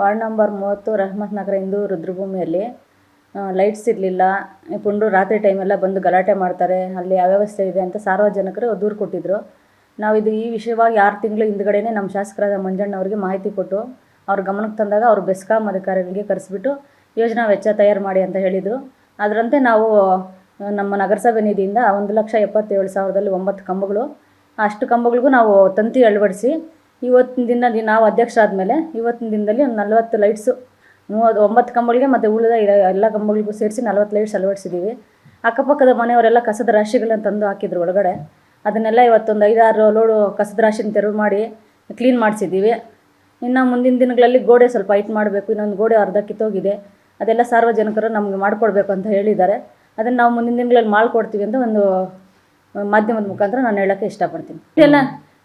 Ward number ಮೂವತ್ತು ರಹಮತ್ ನಗರ ಇಂದು ರುದ್ರಭೂಮಿಯಲ್ಲಿ lights ಇರಲಿಲ್ಲ. ಪುಂಡ್ರು ರಾತ್ರಿ ಟೈಮೆಲ್ಲ ಬಂದು ಗಲಾಟೆ ಮಾಡ್ತಾರೆ. ಅಲ್ಲಿ ಅವ್ಯವಸ್ಥೆ ಇದೆ ಅಂತ ಸಾರ್ವಜನಿಕರು ದೂರು ಕೊಟ್ಟಿದ್ದರು ನಾವು ಇದು ಈ ವಿಷಯವಾಗಿ ಆರು ತಿಂಗಳು ಹಿಂದ್ಗಡೆನೇ ನಮ್ಮ ಶಾಸಕರಾದ ಮಂಜಣ್ಣವ್ರಿಗೆ ಮಾಹಿತಿ ಕೊಟ್ಟು, ಅವ್ರ ಗಮನಕ್ಕೆ ತಂದಾಗ ಅವರು ಬೆಸ್ಕಾಂ ಅಧಿಕಾರಿಗಳಿಗೆ ಕರೆಸಿಬಿಟ್ಟು ಯೋಜನಾ ವೆಚ್ಚ ತಯಾರು ಮಾಡಿ ಅಂತ ಹೇಳಿದರು. ಅದರಂತೆ ನಾವು ನಮ್ಮ ನಗರಸಭೆ ನಿಧಿಯಿಂದ ಒಂದು ಲಕ್ಷ ಎಪ್ಪತ್ತೇಳು ಸಾವಿರದಲ್ಲಿ ಒಂಬತ್ತು ಕಂಬಗಳು, ಅಷ್ಟು ಕಂಬಗಳಿಗೂ ನಾವು ತಂತಿ ಅಳವಡಿಸಿ ಇವತ್ತಿನ ದಿನ ನಾವು ಅಧ್ಯಕ್ಷ ಆದಮೇಲೆ ಇವತ್ತಿನ ದಿನದಲ್ಲಿ ಒಂದು ನಲ್ವತ್ತು ಲೈಟ್ಸು ಮೂವತ್ತು ಒಂಬತ್ತು ಕಂಬಗಳಿಗೆ ಮತ್ತು ಉಳಿದ ಎಲ್ಲ ಕಂಬಗಳಿಗೂ ಸೇರಿಸಿ ನಲ್ವತ್ತು ಲೈಟ್ಸ್ ಅಳವಡಿಸಿದ್ದೀವಿ. ಅಕ್ಕಪಕ್ಕದ ಮನೆಯವರೆಲ್ಲ ಕಸದ ರಾಶಿಗಳನ್ನು ತಂದು ಹಾಕಿದ್ರು ಒಳಗಡೆ. ಅದನ್ನೆಲ್ಲ ಇವತ್ತೊಂದು ಐದಾರು ಲೋಡು ಕಸದ ರಾಶಿನ ತೆರವು ಮಾಡಿ ಕ್ಲೀನ್ ಮಾಡಿಸಿದ್ದೀವಿ. ಇನ್ನು ಮುಂದಿನ ದಿನಗಳಲ್ಲಿ ಗೋಡೆ ಸ್ವಲ್ಪ ಐಟ್ ಮಾಡಬೇಕು. ಇನ್ನೊಂದು ಗೋಡೆ ಅರ್ಧ ಕಿತ್ತೋಗಿದೆ ಅದೆಲ್ಲ ಸಾರ್ವಜನಿಕರು ನಮಗೆ ಮಾಡಿಕೊಡ್ಬೇಕು ಅಂತ ಹೇಳಿದ್ದಾರೆ. ಅದನ್ನು ನಾವು ಮುಂದಿನ ದಿನಗಳಲ್ಲಿ ಮಾಡಿಕೊಡ್ತೀವಿ ಅಂತ ಒಂದು, ಮಾಧ್ಯಮದ ಮುಖಾಂತರ ನಾನು ಹೇಳೋಕ್ಕೆ ಇಷ್ಟಪಡ್ತೀನಿ. ಇದೆಲ್ಲ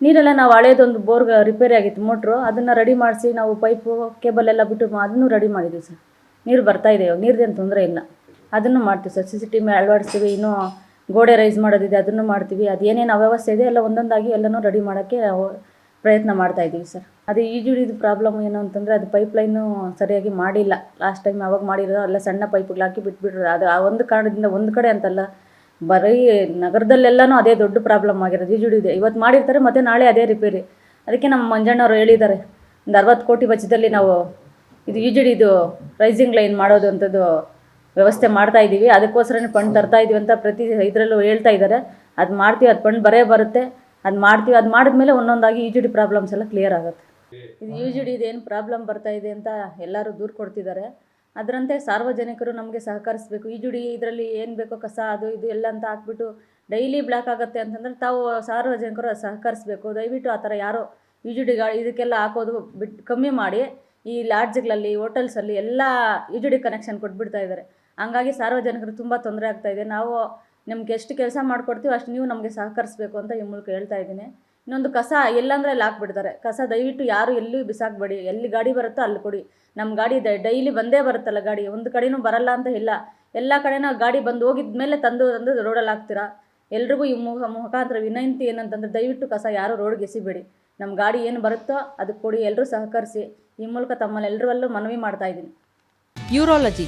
ನೀರೆಲ್ಲ ನಾವು ಹಳೇದೊಂದು ಬೋರ್ಗ್ ರಿಪೇರಿ ಆಗಿತ್ತು ಮೋಟ್ರು ಅದನ್ನು ರೆಡಿ ಮಾಡಿಸಿ ನಾವು ಪೈಪು ಕೇಬಲ್ ಎಲ್ಲ ಬಿಟ್ಟು ಅದನ್ನು ರೆಡಿ ಮಾಡಿದ್ದೀವಿ ಸರ್. ನೀರು ಬರ್ತಾ ಇದೆ ನೀರ್ದೇನು ತೊಂದರೆ ಇಲ್ಲ. ಅದನ್ನು ಮಾಡ್ತೀವಿ sir. C C T V ಅಳವಡಿಸ್ತೀವಿ, ಇನ್ನೂ ಗೋಡೆ ರೈಸ್ ಮಾಡೋದಿದೆ, ಅದನ್ನು ಮಾಡ್ತೀವಿ. ಅದು ಏನೇನು ಅವ್ಯವಸ್ಥೆ ಇದೆ, ಎಲ್ಲ ಒಂದೊಂದಾಗಿ ಎಲ್ಲನೂ ರೆಡಿ ಮಾಡೋಕ್ಕೆ ಪ್ರಯತ್ನ ಮಾಡ್ತಾ ಇದ್ದೀವಿ ಸರ್. ಅದು ಈಜುಡಿದು ಪ್ರಾಬ್ಲಮ್ ಏನು ಅಂತಂದರೆ, ಅದು ಪೈಪ್ ಲೈನು ಸರಿಯಾಗಿ ಮಾಡಿಲ್ಲ. ಲಾಸ್ಟ್ ಟೈಮ್ ಯಾವಾಗ ಮಾಡಿರೋ ಎಲ್ಲ ಸಣ್ಣ ಪೈಪ್ಗಳು ಹಾಕಿ ಬಿಟ್ಬಿಟ್ರು. ಅದು ಆ ಒಂದು ಕಾರಣದಿಂದ ಒಂದು ಕಡೆ ಅಂತಲ್ಲ ಬರೀ ನಗರದಲ್ಲೆಲ್ಲನೂ ಅದೇ ದೊಡ್ಡ ಪ್ರಾಬ್ಲಮ್ ಆಗಿರೋದು. ಈಜುಡಿದೆ ಇವತ್ತು ಮಾಡಿರ್ತಾರೆ, ಮತ್ತೆ ನಾಳೆ ಅದೇ ರಿಪೇರಿ ಅದಕ್ಕೆ ನಮ್ಮ ಮಂಜಣ್ಣವರು ಹೇಳಿದ್ದಾರೆ, ಒಂದು ಅರವತ್ತು ಕೋಟಿ ವೆಚ್ಚದಲ್ಲಿ ನಾವು ಇದು ಈಜುಡಿದು ರೈಸಿಂಗ್ ಲೈನ್ ಮಾಡೋದು ಅಂಥದ್ದು ವ್ಯವಸ್ಥೆ ಮಾಡ್ತಾ ಇದ್ದೀವಿ ಅದಕ್ಕೋಸ್ಕರನೇ ಫಂಡ್ ತರ್ತಾ ಇದೀವಿ ಅಂತ ಪ್ರತಿ ಇದರಲ್ಲೂ ಹೇಳ್ತಾ ಇದ್ದಾರೆ. ಅದು ಮಾಡ್ತೀವಿ, ಅದು ಫಂಡ್ ಬರೇ ಬರುತ್ತೆ. ಅದು ಮಾಡ್ತೀವಿ, ಅದು ಮಾಡಿದ್ಮೇಲೆ ಒಂದೊಂದಾಗಿ ಯು ಜಿ ಡಿ ಪ್ರಾಬ್ಲಮ್ಸ್ ಎಲ್ಲ ಕ್ಲಿಯರ್ ಆಗುತ್ತೆ. ಇದು ಯು ಜಿ ಡಿದು ಏನು ಪ್ರಾಬ್ಲಮ್ ಬರ್ತಾ ಇದೆ ಅಂತ ಎಲ್ಲರೂ ದೂರು ಕೊಡ್ತಿದ್ದಾರೆ. ಅದರಂತೆ ಸಾರ್ವಜನಿಕರು ನಮಗೆ ಸಹಕರಿಸಬೇಕು. ಈ ಜುಡಿ ಇದರಲ್ಲಿ ಏನು ಬೇಕೋ ಕಸ, ಅದು ಇದು ಎಲ್ಲ ಅಂತ ಹಾಕ್ಬಿಟ್ಟು ಡೈಲಿ ಬ್ಲಾಕ್ ಆಗುತ್ತೆ ಅಂತಂದ್ರೆ ತಾವು ಸಾರ್ವಜನಿಕರು ಸಹಕರಿಸಬೇಕು. ದಯವಿಟ್ಟು ಆ ಥರ ಯಾರೋ ಈ ಜುಡಿಗಳು ಇದಕ್ಕೆಲ್ಲ ಹಾಕೋದು ಬಿಟ್ಟು ಕಮ್ಮಿ ಮಾಡಿ ಈ ಲಾಡ್ಜ್ಗಳಲ್ಲಿ, ಹೋಟೆಲ್ಸಲ್ಲಿ ಎಲ್ಲ ಈಜುಡಿ ಕನೆಕ್ಷನ್ ಕೊಟ್ಬಿಡ್ತಾ ಇದ್ದಾರೆ. ಹಾಗಾಗಿ ಸಾರ್ವಜನಿಕರು ತುಂಬ ತೊಂದರೆ ಆಗ್ತಾ ಇದೆ. ನಾವು ನಿಮ್ಗೆ ಎಷ್ಟು ಕೆಲಸ ಮಾಡಿಕೊಡ್ತೀವಿ ಅಷ್ಟು ನೀವು ನಮಗೆ ಸಹಕರಿಸಬೇಕು ಅಂತ ಈ ಮೂಲಕ ಹೇಳ್ತಾ ಇದ್ದೀನಿ. ಇನ್ನೊಂದು ಕಸ ಎಲ್ಲಂದ್ರೆ ಅಲ್ಲಿ ಹಾಕ್ಬಿಡ್ತಾರೆ. ಕಸ ದಯವಿಟ್ಟು ಯಾರು ಎಲ್ಲೂ ಬಿಸಾಕಬೇಡಿ. ಎಲ್ಲಿ ಗಾಡಿ ಬರುತ್ತೋ ಅಲ್ಲಿ ಕೊಡಿ. ನಮ್ಮ ಗಾಡಿ ಡೈಲಿ ಬಂದೇ ಬರುತ್ತಲ್ಲ ಗಾಡಿ. ಒಂದು ಕಡೆನೂ ಬರಲ್ಲ ಅಂತ ಇಲ್ಲ. ಎಲ್ಲ ಕಡೆನೂ ಗಾಡಿ ಬಂದು ಹೋಗಿದ ಮೇಲೆ ತಂದು ತಂದು ರೋಡಲ್ಲಿ ಹಾಕ್ತೀರಾ? ಎಲ್ರಿಗೂ ಈ ಮುಖ ಮುಖಾಂತರ ವಿನಂತಿ ಏನಂತಂದ್ರೆ ದಯವಿಟ್ಟು ಕಸ ಯಾರು ರೋಡ್ಗೆ ಎಸಿಬೇಡಿ. ನಮ್ಮ ಗಾಡಿ ಏನು ಬರುತ್ತೋ ಅದಕ್ಕೆ ಕೊಡಿ. ಎಲ್ಲರೂ ಸಹಕರಿಸಿ. ಈ ಮೂಲಕ ತಮ್ಮಲ್ಲಿ ಎಲ್ಲರಲ್ಲೂ ಮನವಿ ಮಾಡ್ತಾ ಇದ್ದೀನಿ. ಯೂರಾಲಜಿ.